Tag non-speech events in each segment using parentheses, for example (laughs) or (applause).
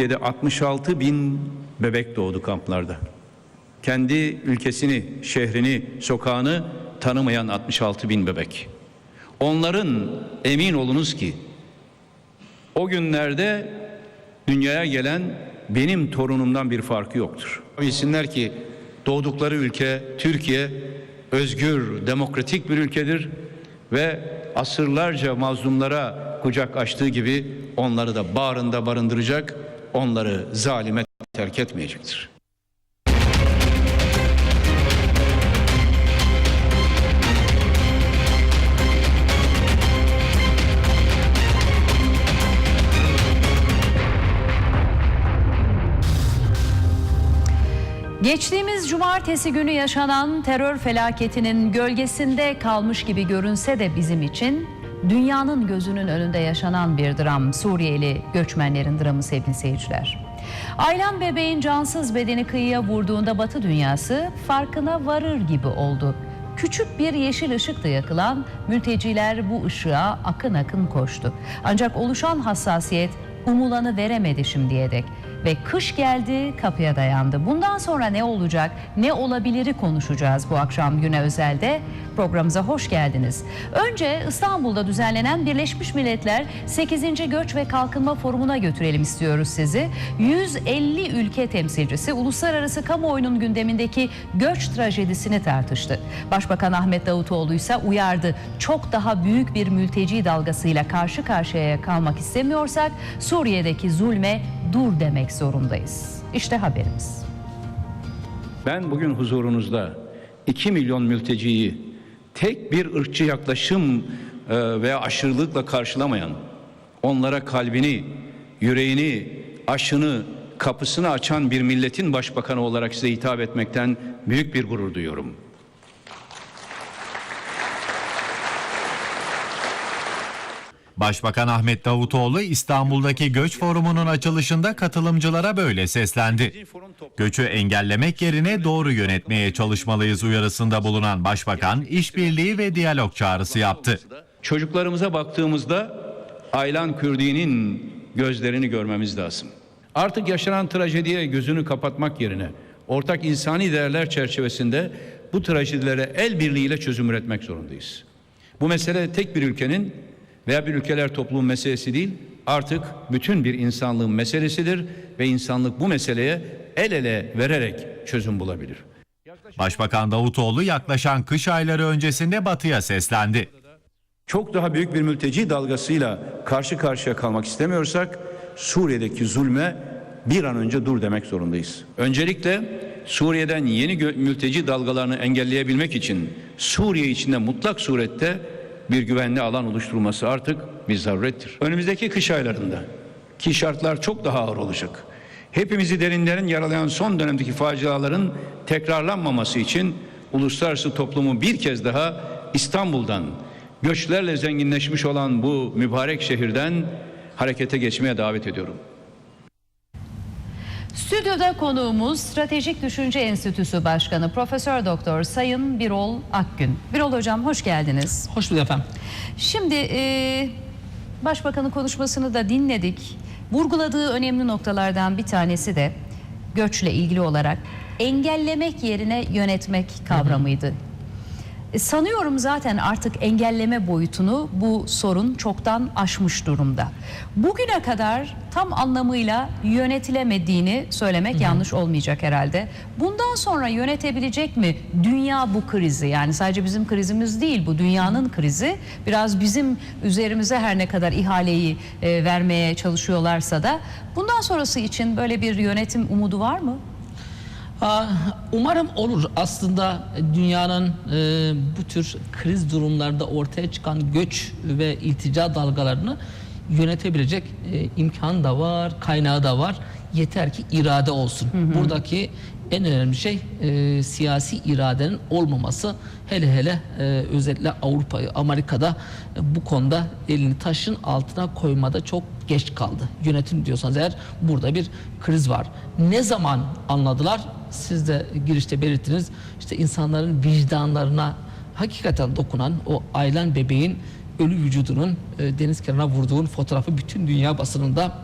Türkiye'de 66 bin bebek doğdu kamplarda. Kendi ülkesini, şehrini, sokağını tanımayan 66 bin bebek. Onların emin olunuz ki o günlerde dünyaya gelen benim torunumdan bir farkı yoktur. Bilsinler ki doğdukları ülke Türkiye özgür, demokratik bir ülkedir ve asırlarca mazlumlara kucak açtığı gibi onları da bağrında barındıracak, onları zalime terk etmeyecektir. Geçtiğimiz cumartesi günü yaşanan terör felaketinin gölgesinde kalmış gibi görünse de bizim için dünyanın gözünün önünde yaşanan bir dram Suriyeli göçmenlerin dramı sevgili seyirciler. Aylan bebeğin cansız bedeni kıyıya vurduğunda Batı dünyası farkına varır gibi oldu. Küçük bir yeşil ışıkla yakılan mülteciler bu ışığa akın akın koştu. Ancak oluşan hassasiyet umulanı veremedi şimdiye dek ve kış geldi kapıya dayandı. Bundan sonra ne olacak, ne olabiliri konuşacağız bu akşam güne özelde. Programımıza hoş geldiniz. Önce İstanbul'da düzenlenen Birleşmiş Milletler 8. Göç ve Kalkınma Forumu'na götürelim istiyoruz sizi. 150 ülke temsilcisi uluslararası kamuoyunun gündemindeki göç trajedisini tartıştı. Başbakan Ahmet Davutoğlu ise uyardı. Çok daha büyük bir mülteci dalgasıyla karşı karşıya kalmak istemiyorsak Suriye'deki zulme dur demek zorundayız. İşte haberimiz. Ben bugün huzurunuzda 2 milyon mülteciyi tek bir ırkçı yaklaşım e, veya aşırılıkla karşılamayan, onlara kalbini, yüreğini, aşını, kapısını açan bir milletin başbakanı olarak size hitap etmekten büyük bir gurur duyuyorum. Başbakan Ahmet Davutoğlu İstanbul'daki Göç Forumu'nun açılışında katılımcılara böyle seslendi. Göçü engellemek yerine doğru yönetmeye çalışmalıyız uyarısında bulunan Başbakan işbirliği ve diyalog çağrısı yaptı. Çocuklarımıza baktığımızda Aylan Kürdi'nin gözlerini görmemiz lazım. Artık yaşanan trajediye gözünü kapatmak yerine ortak insani değerler çerçevesinde bu trajedilere el birliğiyle çözüm üretmek zorundayız. Bu mesele tek bir ülkenin veya bir ülkeler toplumun meselesi değil, artık bütün bir insanlığın meselesidir ve insanlık bu meseleye el ele vererek çözüm bulabilir. Başbakan Davutoğlu yaklaşan kış ayları öncesinde batıya seslendi. çok daha büyük bir mülteci dalgasıyla karşı karşıya kalmak istemiyorsak Suriye'deki zulme bir an önce dur demek zorundayız. Öncelikle Suriye'den yeni gö- mülteci dalgalarını engelleyebilmek için Suriye içinde mutlak surette bir güvenli alan oluşturulması artık bir zarurettir. Önümüzdeki kış aylarında ki şartlar çok daha ağır olacak. Hepimizi derinlerin yaralayan son dönemdeki faciaların tekrarlanmaması için uluslararası toplumu bir kez daha İstanbul'dan göçlerle zenginleşmiş olan bu mübarek şehirden harekete geçmeye davet ediyorum. Stüdyoda konuğumuz Stratejik Düşünce Enstitüsü Başkanı Profesör Doktor Sayın Birol Akgün. Birol Hocam hoş geldiniz. Hoş bulduk efendim. Şimdi e, Başbakanın konuşmasını da dinledik. Vurguladığı önemli noktalardan bir tanesi de göçle ilgili olarak engellemek yerine yönetmek kavramıydı. E, Sanıyorum zaten artık engelleme boyutunu bu sorun çoktan aşmış durumda. Bugüne kadar tam anlamıyla yönetilemediğini söylemek yanlış olmayacak herhalde. Bundan sonra yönetebilecek mi dünya bu krizi? Yani sadece bizim krizimiz değil bu dünyanın krizi. Biraz bizim üzerimize her ne kadar ihaleyi e, vermeye çalışıyorlarsa da bundan sonrası için böyle bir yönetim umudu var mı? Umarım olur. Aslında dünyanın e, bu tür kriz durumlarda ortaya çıkan göç ve iltica dalgalarını yönetebilecek e, imkan da var, kaynağı da var. Yeter ki irade olsun. Buradaki en önemli şey e, siyasi iradenin olmaması. Hele hele e, özellikle Avrupa'yı, Amerika'da e, bu konuda elini taşın altına koymada çok geç kaldı. Yönetim diyorsanız eğer burada bir kriz var. Ne zaman anladılar? Siz de girişte belirttiniz. İşte insanların vicdanlarına hakikaten dokunan o Aylan bebeğin ölü vücudunun e, deniz kenarına vurduğun fotoğrafı bütün dünya basınında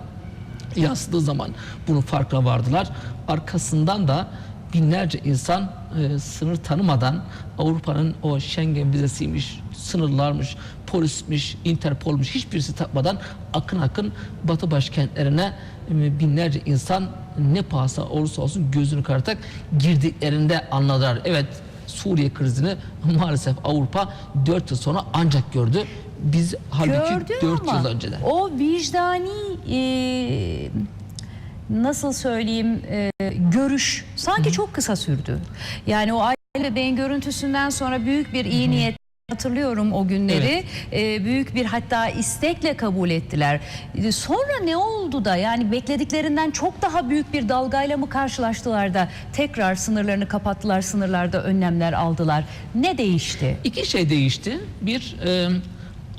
yansıdığı zaman bunun farkına vardılar. Arkasından da binlerce insan e, sınır tanımadan Avrupa'nın o Schengen vizesiymiş, sınırlarmış, polismiş, Interpol'muş hiçbirisi takmadan akın akın Batı başkentlerine binlerce insan ne pahasına olursa olsun gözünü karatarak girdiklerinde anladılar. Evet Suriye krizini maalesef Avrupa 4 yıl sonra ancak gördü. Biz halbuki Gördü 4 ama yıl önceden. o vicdani e, nasıl söyleyeyim e, görüş sanki çok kısa sürdü. Yani o aile beyin görüntüsünden sonra büyük bir iyi niyet hatırlıyorum o günleri. E, büyük bir hatta istekle kabul ettiler. E, Sonra ne oldu da yani beklediklerinden çok daha büyük bir dalgayla mı karşılaştılar da tekrar sınırlarını kapattılar, sınırlarda önlemler aldılar. Ne değişti? İki şey değişti. Bir e,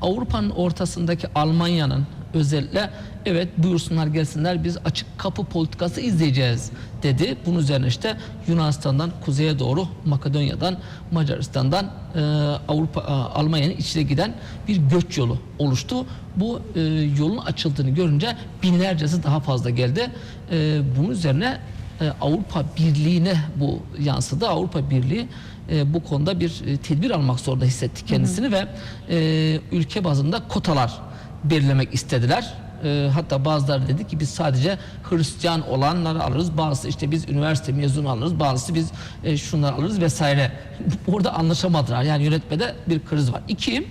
Avrupa'nın ortasındaki Almanya'nın özellikle evet buyursunlar gelsinler biz açık kapı politikası izleyeceğiz dedi. Bunun üzerine işte Yunanistan'dan kuzeye doğru Makedonya'dan Macaristan'dan e, Avrupa e, Almanya'nın içine giden bir göç yolu oluştu. Bu e, yolun açıldığını görünce binlercesi daha fazla geldi. E, bunun üzerine e, Avrupa Birliği'ne bu yansıdı. Avrupa Birliği e, bu konuda bir e, tedbir almak zorunda hissetti kendisini ve e, ülke bazında kotalar belirlemek istediler. E, hatta bazıları dedi ki biz sadece Hristiyan olanları alırız. Bazısı işte biz üniversite mezunu alırız. Bazısı biz e, şunları alırız vesaire. (laughs) Orada anlaşamadılar. Yani yönetmede bir kriz var. İki,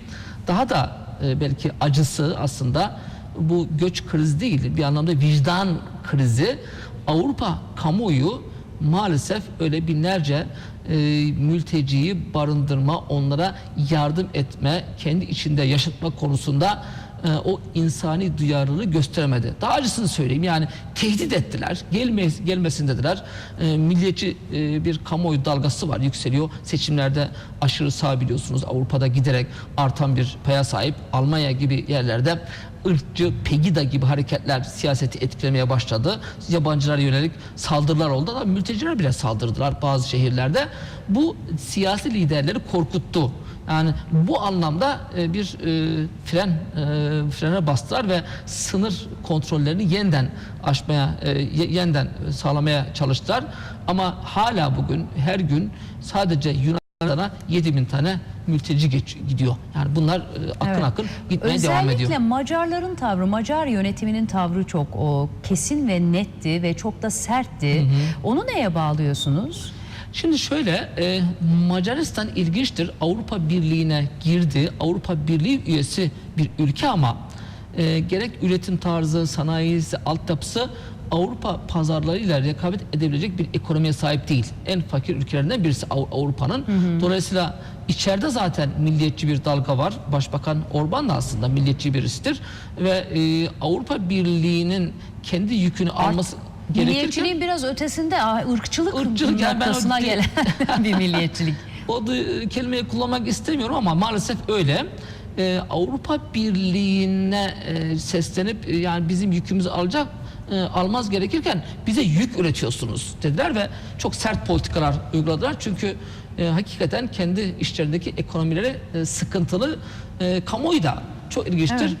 daha da e, belki acısı aslında bu göç krizi değil bir anlamda vicdan krizi Avrupa kamuoyu maalesef öyle binlerce e, mülteciyi barındırma, onlara yardım etme, kendi içinde yaşatma konusunda e, o insani duyarlılığı gösteremedi. Daha acısını söyleyeyim yani tehdit ettiler, gelme, gelmesin dediler. E, milliyetçi e, bir kamuoyu dalgası var, yükseliyor. Seçimlerde aşırı sağ biliyorsunuz Avrupa'da giderek artan bir paya sahip. Almanya gibi yerlerde ırkçı, Pegida gibi hareketler siyaseti etkilemeye başladı. Yabancılara yönelik saldırılar oldu. Ama mülteciler bile saldırdılar bazı şehirlerde. Bu siyasi liderleri korkuttu. Yani bu anlamda e, bir e, fren e, frene bastılar ve sınır kontrollerini yeniden aşmaya, ye- yeniden sağlamaya çalıştılar. Ama hala bugün her gün sadece Yunanistan'a 7 bin tane mülteci geç, gidiyor. Yani bunlar e, akın Evet. akın gitmeye devam ediyor. Özellikle Macarların tavrı, Macar yönetiminin tavrı çok o kesin ve netti ve çok da sertti. Onu neye bağlıyorsunuz? Şimdi şöyle e, Macaristan ilginçtir. Avrupa Birliği'ne girdi. Avrupa Birliği üyesi bir ülke ama e, gerek üretim tarzı, sanayisi, altyapısı Avrupa pazarlarıyla rekabet edebilecek bir ekonomiye sahip değil. En fakir ülkelerinden birisi Av- Avrupa'nın. Dolayısıyla içeride zaten milliyetçi bir dalga var. Başbakan Orban da aslında milliyetçi birisidir ve e, Avrupa Birliği'nin kendi yükünü alması Milliyetçiliğin biraz ötesinde ah, ırkçılık, Irkçılık, yani ben noktasına gelen (laughs) bir milliyetçilik. O da kelimeyi kullanmak istemiyorum ama maalesef öyle. Ee, Avrupa Birliği'ne e, seslenip e, yani bizim yükümüzü alacak e, almaz gerekirken bize yük üretiyorsunuz dediler ve çok sert politikalar uyguladılar. Çünkü e, hakikaten kendi işlerindeki ekonomileri e, sıkıntılı. E, kamuoyu da çok ilginçtir. Evet.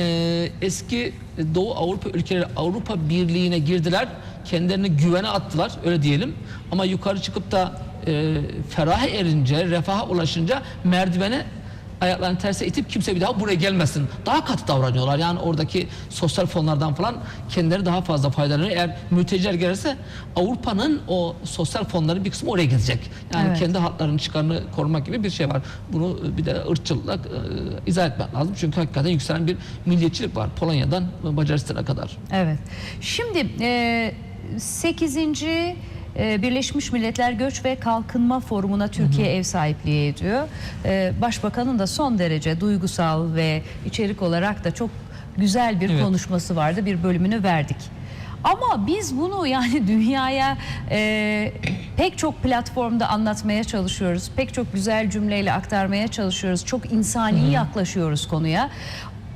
Ee, eski Doğu Avrupa ülkeleri Avrupa Birliği'ne girdiler. Kendilerini güvene attılar öyle diyelim. Ama yukarı çıkıp da e, feraha erince, refaha ulaşınca merdivene ayaklarını terse itip kimse bir daha buraya gelmesin. Daha katı davranıyorlar. Yani oradaki sosyal fonlardan falan kendileri daha fazla faydalanıyor. Eğer mülteciler gelirse Avrupa'nın o sosyal fonların bir kısmı oraya gidecek. Yani Evet. kendi haklarının çıkarını korumak gibi bir şey var. Bunu bir de ırkçılıkla e, izah etmek lazım. Çünkü hakikaten yükselen bir milliyetçilik var. Polonya'dan Macaristan'a kadar. Evet. Şimdi e, 8. e, Birleşmiş Milletler Göç ve Kalkınma Forumu'na Türkiye ev sahipliği ediyor. E, Başbakanın da son derece duygusal ve içerik olarak da çok güzel bir Evet. konuşması vardı. Bir bölümünü verdik. Ama biz bunu (laughs) yani dünyaya e, pek çok platformda anlatmaya çalışıyoruz. Pek çok güzel cümleyle aktarmaya çalışıyoruz. Çok insani yaklaşıyoruz konuya.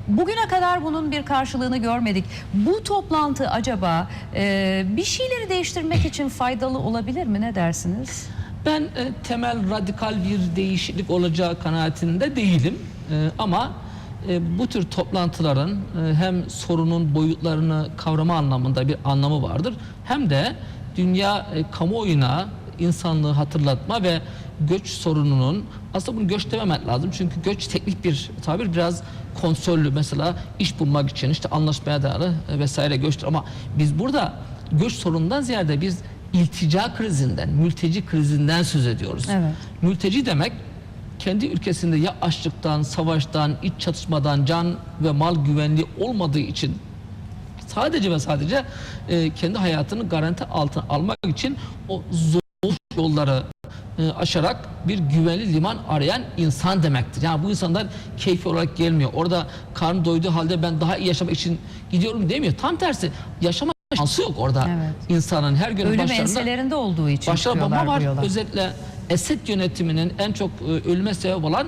Bugüne kadar bunun bir karşılığını görmedik. Bu toplantı acaba e, bir şeyleri değiştirmek için faydalı olabilir mi? Ne dersiniz? Ben e, temel radikal bir değişiklik olacağı kanaatinde değilim. E, ama e, bu tür toplantıların e, hem sorunun boyutlarını kavrama anlamında bir anlamı vardır. Hem de dünya e, kamuoyuna insanlığı hatırlatma ve göç sorununun aslında bunu göç dememek lazım. Çünkü göç teknik bir tabir biraz konsollü mesela iş bulmak için işte anlaşmaya dayalı vesaire göçtür ama biz burada göç sorunundan ziyade biz iltica krizinden, mülteci krizinden söz ediyoruz. Evet. Mülteci demek kendi ülkesinde ya açlıktan, savaştan, iç çatışmadan, can ve mal güvenliği olmadığı için sadece ve sadece e, kendi hayatını garanti altına almak için o zor yolları e, aşarak bir güvenli liman arayan insan demektir. Yani bu insanlar keyfi olarak gelmiyor. Orada karnı doyduğu halde ben daha iyi yaşamak için gidiyorum demiyor. Tam tersi yaşama şansı yok orada Evet. insanın her gün Ölüm başlarında enselerinde olduğu için Başına bomba var. yola. Özellikle Esed yönetiminin en çok e, ölüme sebep olan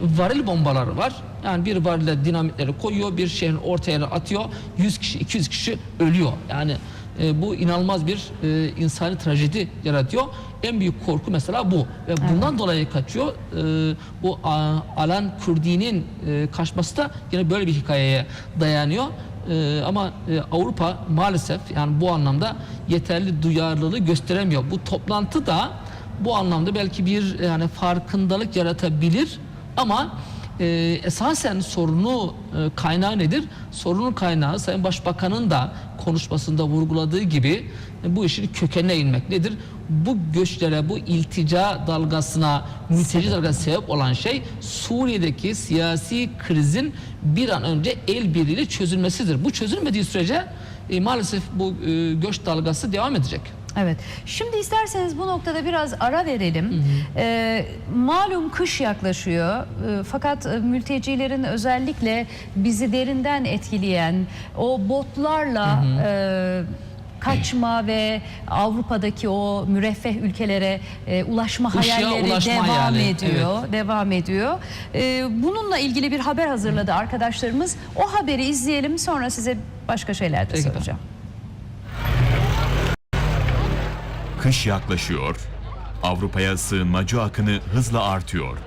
varil bombaları var. Yani bir varile dinamitleri koyuyor, bir şehrin orta yerine atıyor. 100 kişi, 200 kişi ölüyor. Yani e, bu inanılmaz bir e, insani trajedi yaratıyor. En büyük korku mesela bu. Ve bundan dolayı kaçıyor. E, bu a, Alan Kurdi'nin e, kaçması da yine böyle bir hikayeye dayanıyor. Ee, ama e, Avrupa maalesef yani bu anlamda yeterli duyarlılığı gösteremiyor. Bu toplantı da bu anlamda belki bir yani farkındalık yaratabilir ama e, esasen sorunu e, kaynağı nedir? Sorunun kaynağı Sayın Başbakan'ın da konuşmasında vurguladığı gibi e, bu işin kökenine inmek nedir? Bu göçlere, bu iltica dalgasına, mülteci dalgasına sebep olan şey Suriye'deki siyasi krizin bir an önce el birliğiyle çözülmesidir. Bu çözülmediği sürece e, maalesef bu e, göç dalgası devam edecek. Evet. Şimdi isterseniz bu noktada biraz ara verelim. Ee, malum kış yaklaşıyor. Ee, fakat e, mültecilerin özellikle bizi derinden etkileyen o botlarla e, kaçma ve Avrupa'daki o müreffeh ülkelere e, ulaşma Işığa hayalleri ulaşma devam hayali, ediyor. Devam ediyor. Ee, bununla ilgili bir haber hazırladı arkadaşlarımız. O haberi izleyelim sonra size başka şeyler de Peki soracağım. Kış yaklaşıyor. Avrupa'ya sığınmacı akını hızla artıyor.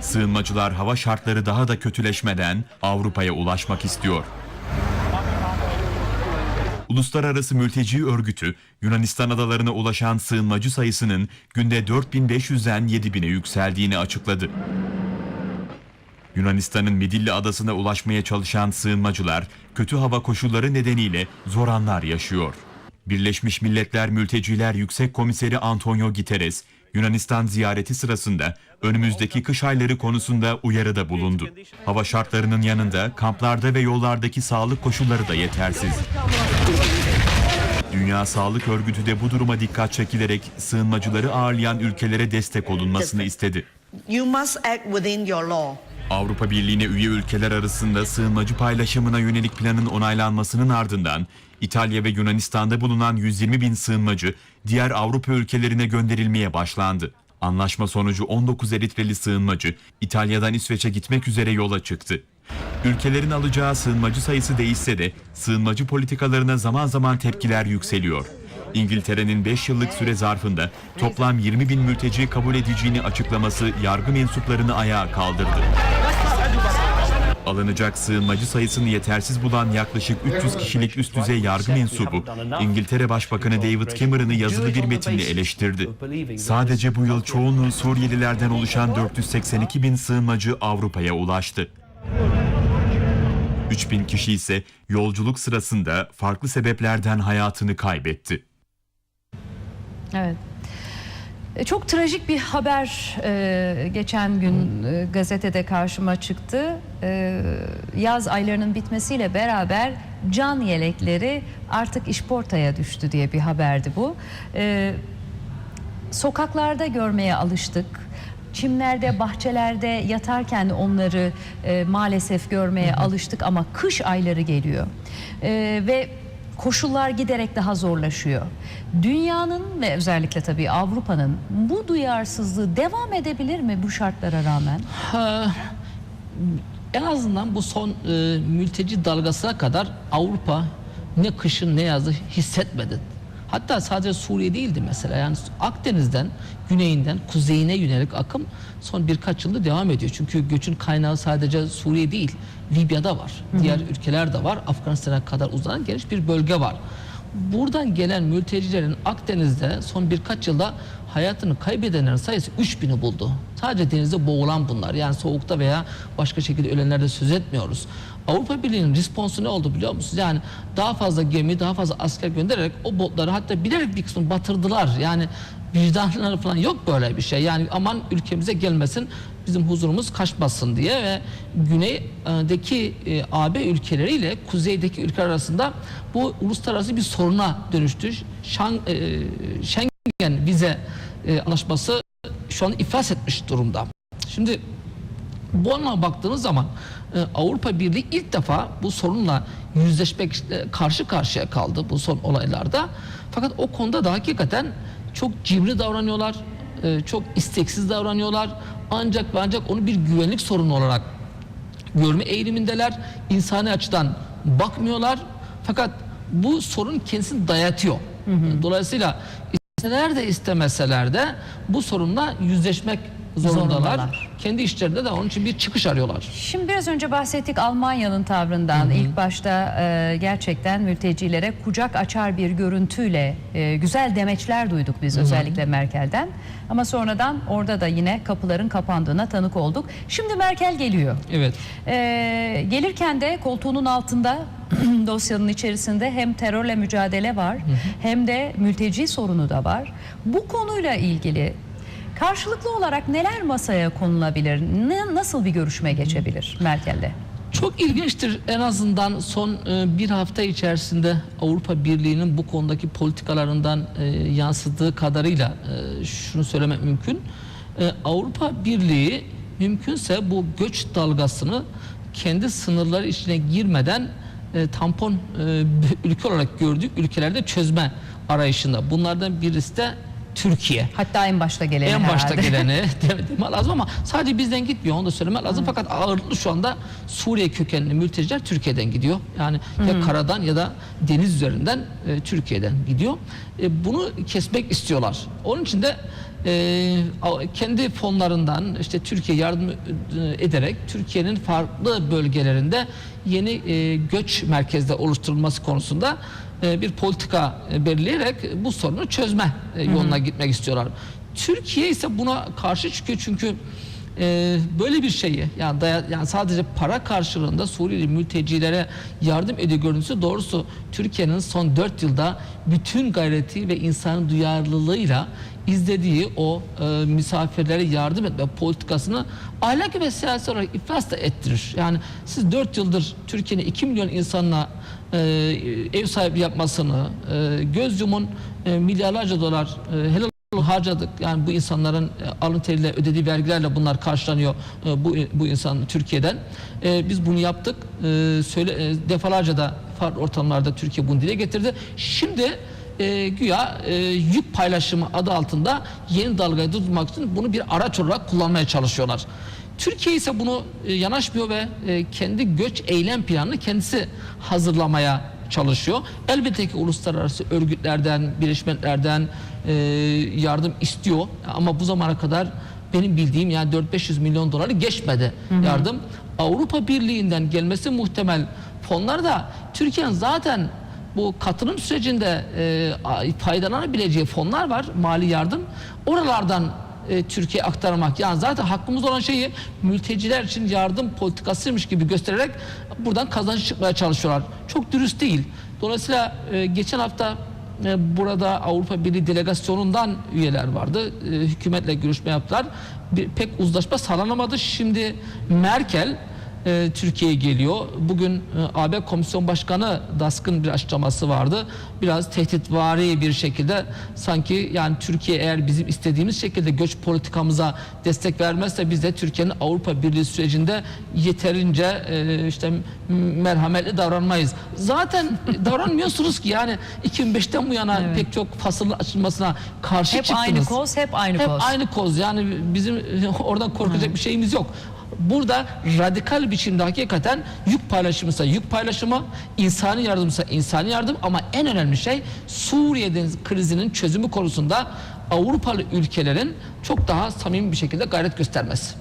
Sığınmacılar hava şartları daha da kötüleşmeden Avrupa'ya ulaşmak istiyor. Uluslararası Mülteci Örgütü, Yunanistan adalarına ulaşan sığınmacı sayısının günde 4500'den 7000'e yükseldiğini açıkladı. Yunanistan'ın Midilli adasına ulaşmaya çalışan sığınmacılar kötü hava koşulları nedeniyle zor anlar yaşıyor. Birleşmiş Milletler Mülteciler Yüksek Komiseri Antonio Guterres, Yunanistan ziyareti sırasında önümüzdeki kış ayları konusunda uyarıda bulundu. Hava şartlarının yanında kamplarda ve yollardaki sağlık koşulları da yetersiz. Dünya Sağlık Örgütü de bu duruma dikkat çekilerek sığınmacıları ağırlayan ülkelere destek olunmasını istedi. Avrupa Birliği'ne üye ülkeler arasında sığınmacı paylaşımına yönelik planın onaylanmasının ardından İtalya ve Yunanistan'da bulunan 120 bin sığınmacı diğer Avrupa ülkelerine gönderilmeye başlandı. Anlaşma sonucu 19 Eritreli sığınmacı İtalya'dan İsveç'e gitmek üzere yola çıktı. Ülkelerin alacağı sığınmacı sayısı değişse de sığınmacı politikalarına zaman zaman tepkiler yükseliyor. İngiltere'nin 5 yıllık süre zarfında toplam 20 bin mülteci kabul edeceğini açıklaması yargı mensuplarını ayağa kaldırdı. Alınacak sığınmacı sayısını yetersiz bulan yaklaşık 300 kişilik üst düzey yargı mensubu İngiltere Başbakanı David Cameron'ı yazılı bir metinle eleştirdi. Sadece bu yıl çoğunluğu Suriyelilerden oluşan 482 bin sığınmacı Avrupa'ya ulaştı. 3000 kişi ise yolculuk sırasında farklı sebeplerden hayatını kaybetti. Evet. E, Çok trajik bir haber e, geçen gün e, gazetede karşıma çıktı. E, yaz aylarının bitmesiyle beraber can yelekleri artık işportaya düştü diye bir haberdi bu. E, sokaklarda görmeye alıştık. Çimlerde, bahçelerde yatarken onları e, maalesef görmeye alıştık ama kış ayları geliyor. E, ve koşullar giderek daha zorlaşıyor. Dünyanın ve özellikle tabii Avrupa'nın bu duyarsızlığı devam edebilir mi bu şartlara rağmen? Ha, en azından bu son e, mülteci dalgasına kadar Avrupa ne kışın ne yazı hissetmedi. Hatta sadece Suriye değildi mesela. Yani Akdeniz'den, güneyinden kuzeyine yönelik akım son birkaç yıldır devam ediyor. Çünkü göçün kaynağı sadece Suriye değil, Libya'da var. Diğer ülkeler de var. Afganistan'a kadar uzanan geniş bir bölge var. Buradan gelen mültecilerin Akdeniz'de son birkaç yılda hayatını kaybedenlerin sayısı 3000'i buldu. Sadece denizde boğulan bunlar. Yani soğukta veya başka şekilde ölenlerde söz etmiyoruz. Avrupa Birliği'nin responsu ne oldu biliyor musunuz? Yani daha fazla gemi, daha fazla asker göndererek o botları hatta bilerek bir kısmını batırdılar. Yani vicdanları falan yok böyle bir şey. Yani aman ülkemize gelmesin, bizim huzurumuz kaçmasın diye ve güneydeki e, AB ülkeleriyle kuzeydeki ülkeler arasında bu uluslararası bir soruna dönüştü. E, Schengen vize e, anlaşması şu an iflas etmiş durumda. Şimdi bu anlamda baktığınız zaman e, Avrupa Birliği ilk defa bu sorunla yüzleşmek e, karşı karşıya kaldı bu son olaylarda. Fakat o konuda da hakikaten çok cimri davranıyorlar, e, çok isteksiz davranıyorlar. Ancak ve ancak onu bir güvenlik sorunu olarak görme eğilimindeler. İnsani açıdan bakmıyorlar. Fakat bu sorun kendisini dayatıyor. Dolayısıyla isteseler de istemeseler de bu sorunla yüzleşmek zorundalar. Zorundalar. Kendi işlerinde de onun için bir çıkış arıyorlar. Şimdi biraz önce bahsettik Almanya'nın tavrından. İlk başta e, gerçekten mültecilere kucak açar bir görüntüyle e, güzel demeçler duyduk biz özellikle Merkel'den. Ama sonradan orada da yine kapıların kapandığına tanık olduk. Şimdi Merkel geliyor. Evet. Ee, gelirken de koltuğunun altında (clears throat) dosyanın içerisinde hem terörle mücadele var hem de mülteci sorunu da var. Bu konuyla ilgili karşılıklı olarak neler masaya konulabilir? Ne, nasıl bir görüşme geçebilir Merkel'le? Çok ilginçtir en azından son e, bir hafta içerisinde Avrupa Birliği'nin bu konudaki politikalarından e, yansıdığı kadarıyla e, şunu söylemek mümkün. E, Avrupa Birliği mümkünse bu göç dalgasını kendi sınırları içine girmeden tampon (laughs) ülke olarak gördük ülkelerde çözme arayışında. Bunlardan birisi de Türkiye Hatta en başta geleni en başta herhalde. geleni de- demek lazım ama sadece bizden gitmiyor onu da söylemek lazım. Fakat ağırlıklı şu anda Suriye kökenli mülteciler Türkiye'den gidiyor. Yani ya karadan ya da deniz üzerinden e, Türkiye'den gidiyor. E, bunu kesmek istiyorlar. Onun için de e, kendi fonlarından işte Türkiye yardım e, ederek Türkiye'nin farklı bölgelerinde yeni e, göç merkezde oluşturulması konusunda bir politika e, belirleyerek bu sorunu çözme e, yoluna gitmek istiyorlar. Türkiye ise buna karşı çıkıyor çünkü e, böyle bir şeyi yani, daya- yani sadece para karşılığında Suriyeli mültecilere yardım ediyor görüntüsü doğrusu Türkiye'nin son 4 yılda bütün gayreti ve insan duyarlılığıyla izlediği o e, misafirlere yardım etme politikasını ahlaki ve siyasi olarak iflas da ettirir. Yani siz 4 yıldır Türkiye'nin 2 milyon insanla e, ev sahibi yapmasını, e, göz yumun e, milyarlarca dolar e, helal harcadık. Yani bu insanların e, alın teriyle ödediği vergilerle bunlar karşılanıyor e, bu bu insan Türkiye'den. E, biz bunu yaptık. E, söyle e, defalarca da farklı ortamlarda Türkiye bunu dile getirdi. Şimdi e, güya e, yük paylaşımı adı altında yeni dalgayı tutmak için bunu bir araç olarak kullanmaya çalışıyorlar. Türkiye ise bunu e, yanaşmıyor ve e, kendi göç eylem planını kendisi hazırlamaya çalışıyor. Elbette ki uluslararası örgütlerden, birleşmeklerden e, yardım istiyor ama bu zamana kadar benim bildiğim yani 4-500 milyon doları geçmedi yardım. Avrupa Birliği'nden gelmesi muhtemel fonlar da Türkiye'nin zaten bu katılım sürecinde e, faydalanabileceği fonlar var, mali yardım. Oralardan e, Türkiye aktarmak. Yani zaten hakkımız olan şeyi mülteciler için yardım politikasıymış gibi göstererek buradan kazanç çıkmaya çalışıyorlar. Çok dürüst değil. Dolayısıyla e, geçen hafta e, burada Avrupa Birliği delegasyonundan üyeler vardı. E, hükümetle görüşme yaptılar. Bir, pek uzlaşma sağlanamadı. Şimdi Merkel e, Türkiye'ye geliyor. Bugün e, AB Komisyon Başkanı Dask'ın bir açıklaması vardı. Biraz tehditvari bir şekilde sanki yani Türkiye eğer bizim istediğimiz şekilde göç politikamıza destek vermezse biz de Türkiye'nin Avrupa Birliği sürecinde yeterince e, işte merhametli davranmayız. Zaten davranmıyorsunuz ki yani 2005'ten bu yana Evet. pek çok fasılın açılmasına karşı Hep çıktınız. aynı koz, hep aynı Hep koz. aynı koz. Yani bizim oradan korkacak bir şeyimiz yok. Burada radikal biçimde hakikaten yük paylaşımıysa yük paylaşımı, insani yardımsa insani yardım ama en önemli şey Suriye'de krizinin çözümü konusunda Avrupalı ülkelerin çok daha samimi bir şekilde gayret göstermesi.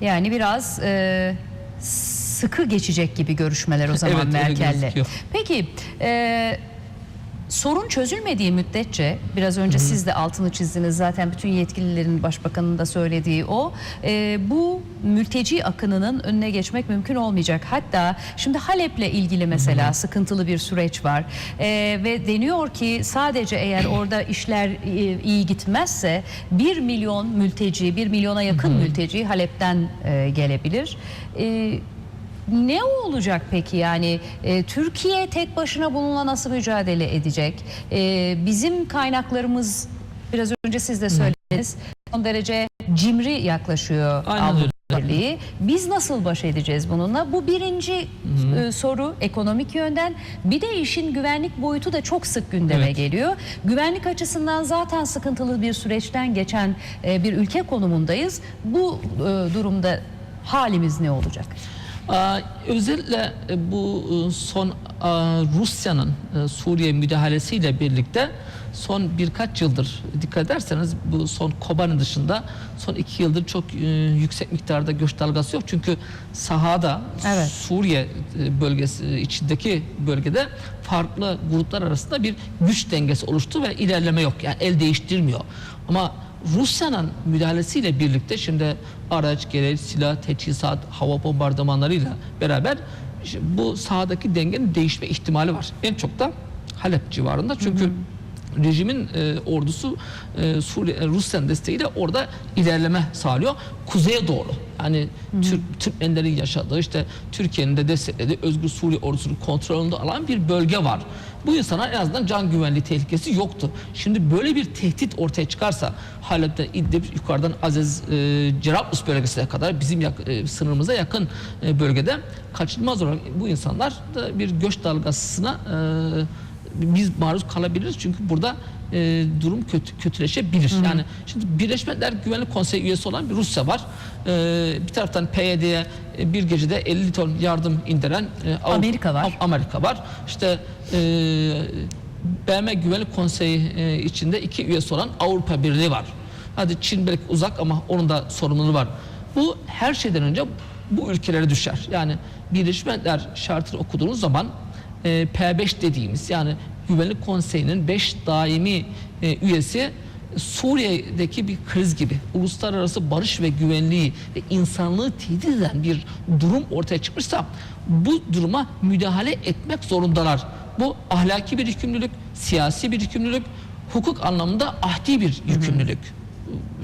Yani biraz e, sıkı geçecek gibi görüşmeler o zaman Evet, Merkel'le. Peki e, sorun çözülmediği müddetçe biraz önce siz de altını çizdiniz zaten bütün yetkililerin başbakanın da söylediği o e, bu mülteci akınının önüne geçmek mümkün olmayacak. Hatta şimdi Halep'le ilgili mesela sıkıntılı bir süreç var E, ve deniyor ki sadece eğer orada işler e, iyi gitmezse 1 milyon mülteci 1 milyona yakın mülteci Halep'ten e, gelebilir. E, ne olacak peki yani e, Türkiye tek başına bununla nasıl mücadele edecek? E, bizim kaynaklarımız biraz önce siz de söylediniz son derece cimri yaklaşıyor Aynen Avrupa öyle. Birliği. Biz nasıl baş edeceğiz bununla? Bu birinci e, soru ekonomik yönden. Bir de işin güvenlik boyutu da çok sık gündeme Evet. geliyor. Güvenlik açısından zaten sıkıntılı bir süreçten geçen e, bir ülke konumundayız. Bu e, durumda halimiz ne olacak? Özellikle e, bu e, son aa, Rusya'nın e, Suriye müdahalesiyle birlikte son birkaç yıldır dikkat ederseniz bu son Kobani dışında son iki yıldır çok e, yüksek miktarda göç dalgası yok. Çünkü sahada Evet. Suriye e, bölgesi e, içindeki bölgede farklı gruplar arasında bir güç dengesi oluştu ve ilerleme yok. Yani el değiştirmiyor. Ama Rusya'nın müdahalesiyle birlikte şimdi araç, gereç, silah, teçhizat, hava bombardımanlarıyla beraber bu sahadaki dengenin değişme ihtimali var. En çok da Halep civarında çünkü rejimin e, ordusu e, Suriye e, Rusya'nın desteğiyle orada ilerleme sağlıyor. Kuzeye doğru. Yani Türk Türkmenlerin yaşadığı işte Türkiye'nin de desteklediği Özgür Suriye ordusunun kontrolünde alan bir bölge var. Bu insana en azından can güvenliği tehlikesi yoktu. Şimdi böyle bir tehdit ortaya çıkarsa Halep'te İdlib yukarıdan Aziz e, Cerablus bölgesine kadar bizim yak- e, sınırımıza yakın e, bölgede kaçınılmaz olarak bu insanlar da bir göç dalgasına e, biz maruz kalabiliriz çünkü burada e, durum kötü kötüleşebilir. Yani şimdi Birleşmiş Milletler Güvenlik Konseyi üyesi olan bir Rusya var. E, bir taraftan PYD'ye e, bir gecede 50 ton yardım indiren e, Avrupa- Amerika var. Am- Amerika var. İşte e, BM Güvenlik Konseyi e, içinde iki üyesi olan Avrupa Birliği var. Hadi Çin belki uzak ama onun da sorumluluğu var. Bu her şeyden önce bu ülkelere düşer. Yani Birleşmiş Milletler şartını okuduğunuz zaman e, P5 dediğimiz yani Güvenlik Konseyi'nin 5 daimi e, üyesi Suriye'deki bir kriz gibi uluslararası barış ve güvenliği ve insanlığı tehdit eden bir durum ortaya çıkmışsa bu duruma müdahale etmek zorundalar. Bu ahlaki bir yükümlülük, siyasi bir yükümlülük, hukuk anlamında ahdi bir yükümlülük.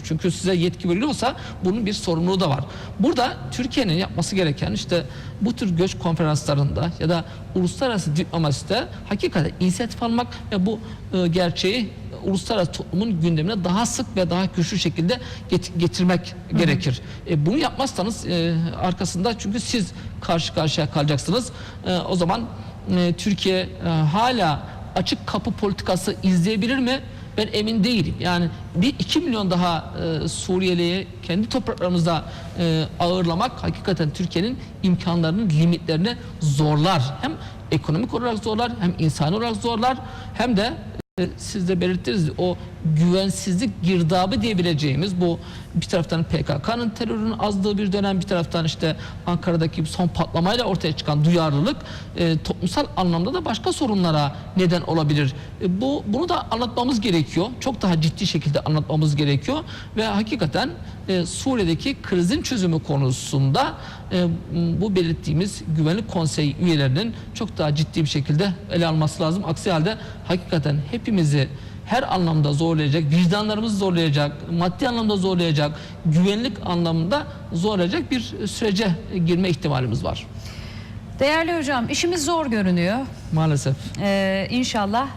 Çünkü size yetki veriliyorsa bunun bir sorumluluğu da var. Burada Türkiye'nin yapması gereken işte bu tür göç konferanslarında ya da uluslararası diplomaside hakikaten inisiyatif almak ve bu e, gerçeği uluslararası toplumun gündemine daha sık ve daha güçlü şekilde get- getirmek gerekir. E, bunu yapmazsanız e, arkasında çünkü siz karşı karşıya kalacaksınız. E, o zaman e, Türkiye e, hala açık kapı politikası izleyebilir mi? Ben emin değilim. Yani bir 2 milyon daha e, Suriyeli'yi kendi topraklarımızda e, ağırlamak hakikaten Türkiye'nin imkanlarının limitlerini zorlar. Hem ekonomik olarak zorlar, hem insani olarak zorlar, hem de siz de belirttiniz o güvensizlik girdabı diyebileceğimiz bu bir taraftan PKK'nın terörünün azdığı bir dönem bir taraftan işte Ankara'daki son patlamayla ortaya çıkan duyarlılık e, toplumsal anlamda da başka sorunlara neden olabilir. E, bu bunu da anlatmamız gerekiyor. Çok daha ciddi şekilde anlatmamız gerekiyor ve hakikaten e, Suriye'deki krizin çözümü konusunda e, bu belirttiğimiz güvenlik konseyi üyelerinin çok daha ciddi bir şekilde ele alması lazım. Aksi halde hakikaten hepimizi her anlamda zorlayacak, vicdanlarımızı zorlayacak, maddi anlamda zorlayacak, güvenlik anlamında zorlayacak bir sürece girme ihtimalimiz var. Değerli hocam işimiz zor görünüyor. Maalesef. Ee, inşallah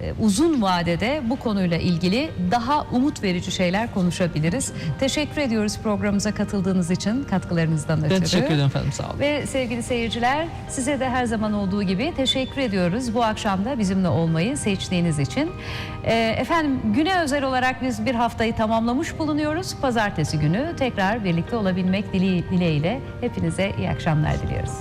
ee, uzun vadede bu konuyla ilgili daha umut verici şeyler konuşabiliriz. Teşekkür ediyoruz programımıza katıldığınız için katkılarınızdan ötürü. Ben teşekkür ederim efendim sağ olun. Ve sevgili seyirciler size de her zaman olduğu gibi teşekkür ediyoruz. Bu akşam da bizimle olmayı seçtiğiniz için. Ee, efendim güne özel olarak biz bir haftayı tamamlamış bulunuyoruz. Pazartesi günü tekrar birlikte olabilmek dileğiyle hepinize iyi akşamlar diliyoruz.